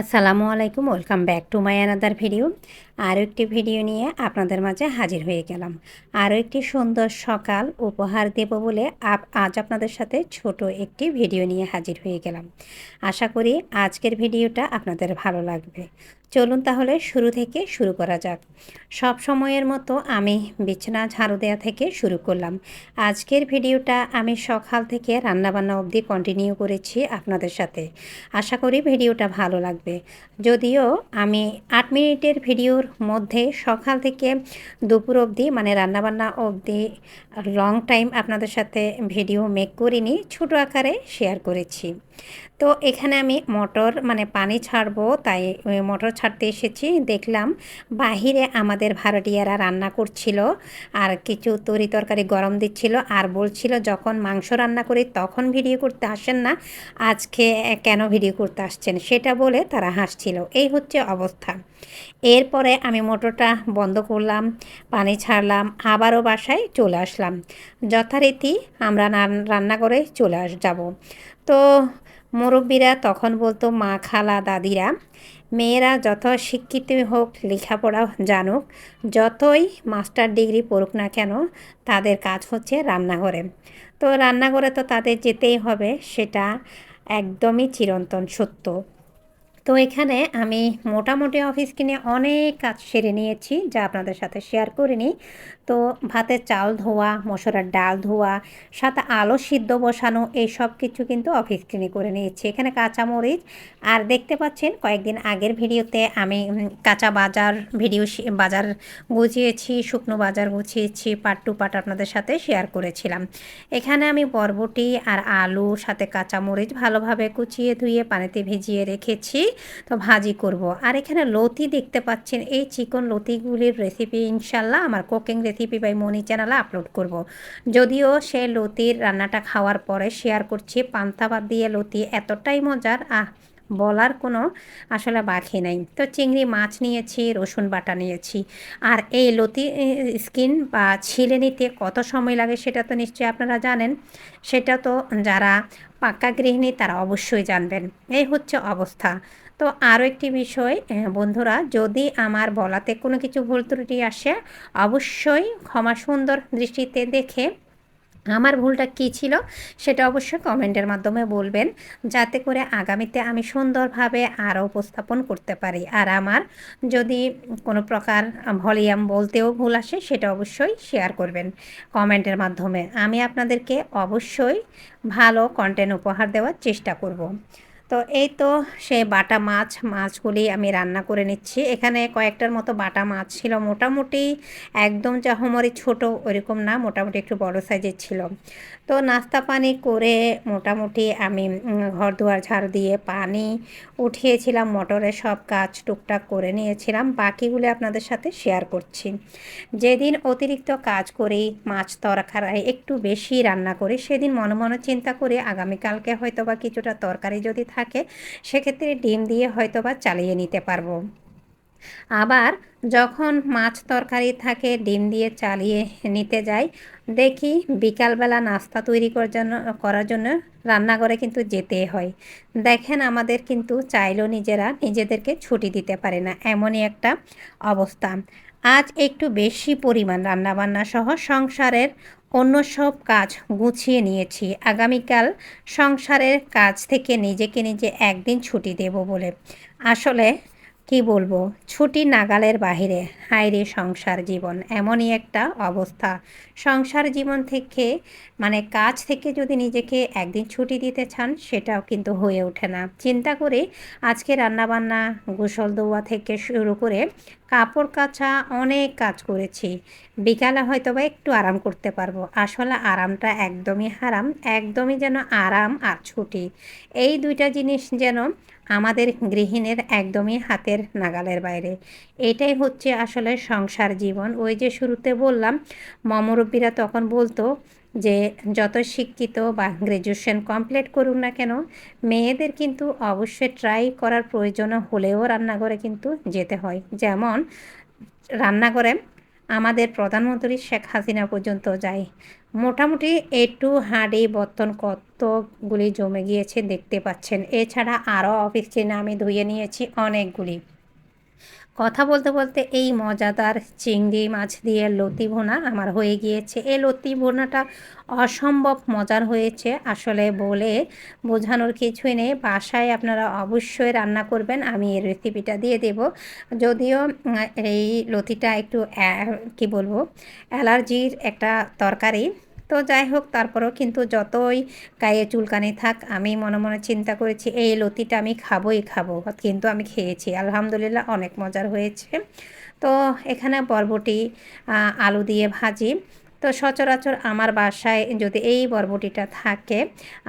আসসালামু আলাইকুম, welcome back to my another video. আরও একটি ভিডিও নিয়ে আপনাদের মাঝে হাজির হয়ে গেলাম। আরও একটি সুন্দর সকাল উপহার দেব বলে আজ আপনাদের সাথে ছোট একটি ভিডিও নিয়ে হাজির হয়ে গেলাম। আশা করি আজকের ভিডিওটা আপনাদের ভালো লাগবে। চলুন তাহলে শুরু থেকে শুরু করা যাক। সব সময়ের মতো আমি বিছানা ঝাড়ু দেওয়া থেকে শুরু করলাম। আজকের ভিডিওটা আমি সকাল থেকে রান্নাবান্না অবধি কন্টিনিউ করেছি আপনাদের সাথে। আশা করি ভিডিওটা ভালো লাগবে। যদিও আমি আট মিনিটের ভিডিওর মধ্যে সকাল থেকে দুপুর অবধি মানে রান্নাবান্না অবধি লং টাইম আপনাদের সাথে ভিডিও মেক করিনি, ছোটো আকারে শেয়ার করেছি। তো এখানে আমি মটর মানে পানি ছাড়বো, তাই মটর ছাড়তে এসেছি। দেখলাম বাহিরে আমাদের ভাড়াটিয়ারা রান্না করছিল আর কিছু তরি তরকারি গরম দিচ্ছিল আর বলছিল, যখন মাংস রান্না করি তখন ভিডিও করতে আসেন না, আজকে কেন ভিডিও করতে আসছেন? সেটা বলে তারা হাসছিল। এই হচ্ছে অবস্থা। এরপরে আমি মোটরটা বন্ধ করলাম, পানি ছাড়লাম, আবারও বাসায় চলে আসলাম। যথারীতি আমরা রান্না করে চলে আস, যাব। তো মুরব্বীরা তখন বলতো, মা, খালা, দাদিরা মেয়েরা যত শিক্ষিত হোক লেখাপড়া জানুক, যতই মাস্টার ডিগ্রি পড়ুক না কেন, তাদের কাজ হচ্ছে রান্নাঘরে। তো রান্নাঘরে তো তাদের যেতেই হবে, সেটা একদমই চিরন্তন সত্য। তো এখানে আমি মোটামুটি অফিস কিনে অনেক কাজ সেরে নিয়েছি, যা আপনাদের সাথে শেয়ার করিনি। তো ভাতের চাল ধোয়া মশলার ডাল ধোয়া, সাথে আলো সিদ্ধ বসানো, এই সব কিছু কিন্তু অফিস কিনে করে নিয়েছি। এখানে কাঁচামরিচ, আর দেখতে পাচ্ছেন কয়েকদিন আগের ভিডিওতে আমি কাঁচা বাজার ভিডিও বাজার গুছিয়েছি, শুকনো বাজার গুছিয়েছি পাট টু পাট আপনাদের সাথে শেয়ার করেছিলাম। এখানে আমি বরবটি আর আলু, সাথে কাঁচামরিচ ভালোভাবে কুচিয়ে ধুয়ে পানিতে ভিজিয়ে রেখেছি, তো ভাজি করব। আর এখানে লতি দেখতে পাচ্ছেন, এই চিকন লতিগুলির রেসিপি ইনশাল্লাহ আমার কুকিং রেসিপি বাই মনি চ্যানেলে আপলোড করব। যদিও সে লতির রান্নাটা খাওয়ার পরে শেয়ার করছি, পান্তা ভাত দিয়ে লতি এতটাই মজার, আহ বলার কোনো আসলে বাকি নাই। তো চিংড়ি মাছ নিয়েছি, রসুন বাটা নিয়েছি। আর এই লতি স্কিন বা ছিলে নিতে কত সময় লাগে সেটা তো নিশ্চয়ই আপনারা জানেন। সেটা তো যারা পাক্কা গৃহিণী তারা অবশ্যই জানবেন। এই হচ্ছে অবস্থা। তো আরও একটি বিষয় বন্ধুরা, যদি আমার বলাতে কোনো কিছু ভুল ত্রুটি আসে, অবশ্যই ক্ষমা সুন্দর দৃষ্টিতে দেখে আমার ভুলটা কি ছিল সেটা অবশ্যই কমেন্টের মাধ্যমে বলবেন যাতে করে আগামীতে আমি সুন্দরভাবে আরও উপস্থাপন করতে পারি। আর আমার যদি কোনো প্রকার ভলিউম বলতেও ভুল আসে সেটা অবশ্যই শেয়ার করবেন কমেন্টের মাধ্যমে। আমি আপনাদেরকে অবশ্যই ভালো কন্টেন্ট উপহার দেওয়ার চেষ্টা করব। তো এই তো সে বাটা মাছ, মাছগুলি আমি রান্না করে নিচ্ছি। এখানে কয়েকটার মতো বাটা মাছ ছিল। মোটামুটি একদম যা চাহমরি ছোটো ওইরকম না, মোটামুটি একটু বড় সাইজের ছিল। তো নাস্তা পানি করে মোটামুটি আমি ঘর দুয়ার ঝাড় দিয়ে পানি উঠিয়েছিলাম, মোটরের সব কাজ টুকটাক করে নিয়েছিলাম, বাকিগুলো আপনাদের সাথে শেয়ার করছি। যেদিন অতিরিক্ত কাজ করি, মাছ তরকারি একটু বেশি রান্না করি, সেদিন মনে মনে চিন্তা করি আগামীকালকে হয়তো বা কিছুটা তরকারি যদি থাকে, সেক্ষেত্রে ডিম দিয়ে হয়তো বা চালিয়ে নিতে পারব। আবার যখন মাছ তরকারি থাকে, ডিম দিয়ে চালিয়ে নিতে যাই, দেখি বিকালবেলা নাস্তা তৈরি করার জন্য করার জন্য রান্নাঘরে কিন্তু যেতে হয়। দেখেন, আমাদের কিন্তু চাইলেও নিজেরা নিজেদেরকে ছুটি দিতে পারে না, এমনই একটা অবস্থা। আজ একটু বেশি পরিমাণ রান্নাবান্না সহ সংসারের অন্য সব কাজ গুছিয়ে নিয়েছি। আগামীকাল সংসারের কাজ থেকে নিজেকে নিজে একদিন ছুটি দেব বলে। আসলে কি বলব? ছুটি নাগালের বাহিরে। হায়রে সংসার জীবন, এমনই একটা অবস্থা। সংসার জীবন থেকে মানে কাজ থেকে যদি নিজেকে একদিন ছুটি দিতে চান, সেটাও কিন্তু হয়ে ওঠে না। চিন্তা করে আজকে রান্নাবান্না, গোসল দোয়া থেকে শুরু করে কাপড় কাচা অনেক কাজ করেছি। বিকালে হয়তো বা একটু আরাম করতে পারব। আসলে আরামটা একদমই হারাম, একদমই যেন আরাম আর ছুটি। এই দুইটা জিনিস যেন আমাদের গৃহিণীর একদমই হাতের নাগালের বাইরে। এটাই হচ্ছে আসলে সংসার জীবন। ওই যে শুরুতে বললাম মমরব্বীরা তখন বলতো যে, যত শিক্ষিত বা গ্র্যাজুয়েশন কমপ্লিট করুক না কেন, মেয়েদের কিন্তু অবশ্যই ট্রাই করার প্রয়োজন হলেও রান্নাঘরে কিন্তু যেতে হয়। যেমন রান্নাঘরে আমাদের প্রধানমন্ত্রী শেখ হাসিনা পর্যন্ত যায়। মোটামুটি একটু হাঁড়ি বর্তন কতগুলি জমে গিয়েছে দেখতে পাচ্ছেন। এছাড়া আরও অফিস চেনে আমি ধুয়ে নিয়েছি অনেকগুলি। কথা বলতে বলতে এই মজাদার চিংড়ি মাছ দিয়ে লতি ভোনা আমার হয়ে গিয়েছে। এই লতি ভোনাটা অসম্ভব মজার হয়েছে আসলে বলে বোঝানোর কিছুই নেই। বাসায় আপনারা অবশ্যই রান্না করবেন, আমি এই রেসিপিটা দিয়ে দেব। যদিও এই লতিটা একটু কি বলব, অ্যালার্জির একটা তরকারি তো যাই হোক, তারপরেও কিন্তু যতই গায়ে চুলকানি থাক, আমি মনে মনে চিন্তা করেছি, এই লতিটা আমি খাবোই খাব, কিন্তু আমি খেয়েছি। আলহামদুলিল্লাহ অনেক মজার হয়েছে। তো এখানে বরবটি আলু দিয়ে ভাজি। তো সচরাচর আমার বাসায় যদি এই বরবটিটা থাকে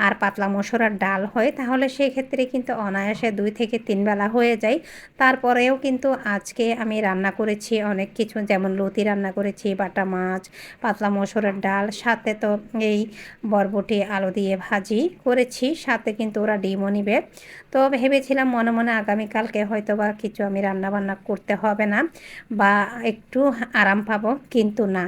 আর পাতলা মসুরার ডাল হয়, তাহলে সেক্ষেত্রে কিন্তু অনায়াসে দুই থেকে তিন বেলা হয়ে যায়। তারপরেও কিন্তু আজকে আমি রান্না করেছি অনেক কিছু, যেমন লতি রান্না করেছি, বাটা মাছ, পাতলা মসুরের ডাল, সাথে তো এই বরবটি আলু দিয়ে ভাজি করেছি, সাথে কিন্তু ওরা ডিমও নিবে। তো ভেবেছিলাম মনে মনে আগামীকালকে হয়তো বা কিছু আমি রান্না বান্না করতে হবে না বা একটু আরাম পাবো, কিন্তু না।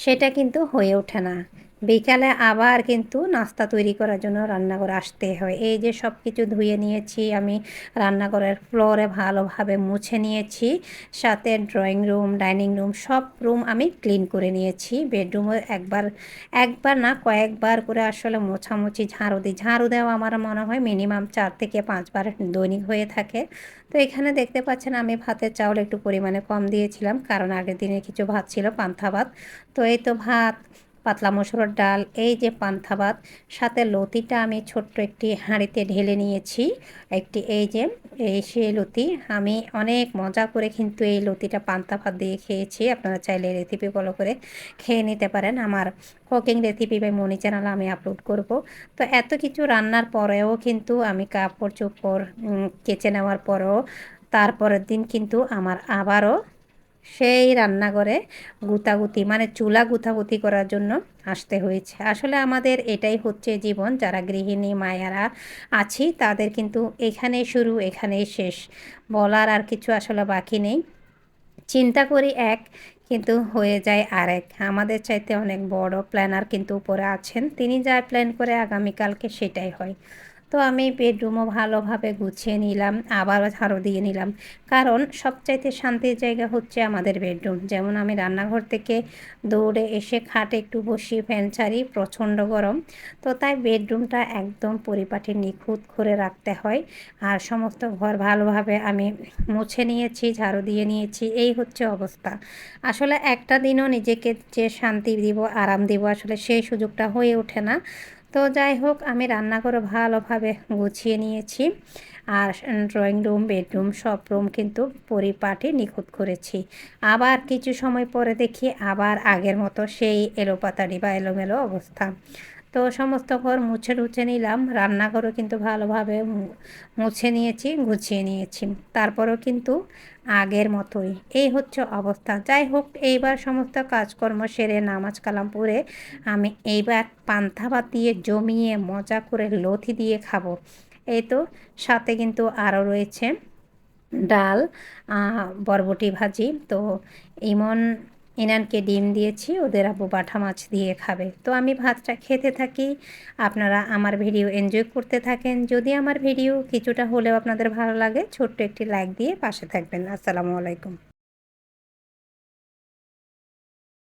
সেটা কিন্তু হয়ে ওঠে না। বিকালে আবার কিন্তু নাস্তা তৈরি করার জন্য রান্নাঘর আসতে হয়। এই যে সব কিছু ধুয়ে নিয়েছি, আমি রান্নাঘরের ফ্লোরে ভালোভাবে মুছে নিয়েছি। সাথে ড্রয়িং রুম ডাইনিং রুম সব রুম আমি ক্লিন করে নিয়েছি। বেডরুমও একবার একবার না কয়েকবার করে আসলে মোছামুছি, ঝাড়ু দিই। ঝাড়ু দেওয়া আমার মনে হয় মিনিমাম চার থেকে পাঁচবার দৈনিক হয়ে থাকে। তো এখানে দেখতে পাচ্ছেন আমি ভাতের চাউল একটু পরিমাণে কম দিয়েছিলাম, কারণ আগের দিনে কিছু ভাত ছিল পান্থা ভাত। তো এই তো ভাত পাতলা মসুরের ডাল, এই যে পান্থা ভাত, সাথে লতিটা আমি ছোট্ট একটি হাঁড়িতে ঢেলে নিয়েছি। একটি এই যে, এই সে লতি। আমি অনেক মজা করে কিন্তু এই লতিটা পান্তা ভাত দিয়ে খেয়েছি। আপনারা চাইলে রেসিপি ফলো করে খেয়ে নিতে পারেন। আমার কুকিং রেসিপি বা মনি চ্যানেল আমি আপলোড করব। তো এত কিছু রান্নার পরেও কিন্তু আমি কাপড় চোপড় কেচে নেওয়ার পরেও, তারপরের দিন কিন্তু আমার আবারও সেই রান্নাঘরে গুতাগুতি মানে চুলা গুতাগুতি করার জন্য আসতে হয়েছে। আসলে আমাদের এটাই হচ্ছে জীবন। যারা গৃহিণী, মায়ারা আছি, তাদের কিন্তু এখানে শুরু, এখানেই শেষ। বলার আর কিছু আসলে বাকি নেই। চিন্তা করি এক, কিন্তু হয়ে যায় আরেক। আমাদের চাইতে অনেক বড় প্ল্যানার কিন্তু উপরে আছেন। তিনি যা প্ল্যান করে আগামীকালকে সেটাই হয়। তো আমি বেডরুমও ভালোভাবে গুছিয়ে নিলাম, আবারও ঝাড়ু দিয়ে নিলাম। কারণ সবচাইতে শান্তির জায়গা হচ্ছে আমাদের বেডরুম যেমন আমি রান্নাঘর থেকে দৌড়ে এসে খাটে একটু বসি ফ্যান ছাড়ি, প্রচণ্ড গরম। তো তাই বেডরুমটা একদম পরিপাটি নিখুঁত করে রাখতে হয়। আর সমস্ত ঘর ভালোভাবে আমি মুছে নিয়েছি, ঝাড়ু দিয়ে নিয়েছি, এই হচ্ছে অবস্থা। আসলে একটা দিনও নিজেকে যে শান্তি দিব, আরাম দিব, আসলে সেই সুযোগটা হয়ে ওঠে না। তো যাই হোক, আমি রান্না করে ভালোভাবে গুছিয়ে নিয়েছি। আর ড্রয়িং রুম, বেডরুম সব রুম কিন্তু পরিপাটি নিখুঁত করেছি। আবার কিছু সময় পরে দেখি আবার আগের মতো সেই এলোপাতাড়ি বা এলোমেলো অবস্থা। তো সমস্ত ঘর মুছে টুছে নিলাম, রান্নাঘরও কিন্তু ভালোভাবে মুছে নিয়েছি, গুছিয়ে নিয়েছি। তারপরেও কিন্তু আগের মতোই। এই হচ্ছে অবস্থা। যাই হোক, এইবার সমস্ত কাজকর্ম সেরে নামাজ কালাম পরে আমি এইবার পান্থা বাতিয়ে জমিয়ে মজা করে লথি দিয়ে খাব। এই তো, সাথে কিন্তু আরও রয়েছে ডাল বরবটি ভাজি। তো ইমন ইনানকে ডিম দিয়েছি, ওদের আবু বাটা মাছ দিয়ে খাবে। তো আমি ভাতটা খেতে থাকি। আপনারা আমার ভিডিও এনজয় করতে থাকেন। যদি আমার ভিডিও কিছুটা হলেও আপনাদের ভালো লাগে, ছোট্ট একটি লাইক দিয়ে পাশে থাকবেন। আসসালামু আলাইকুম।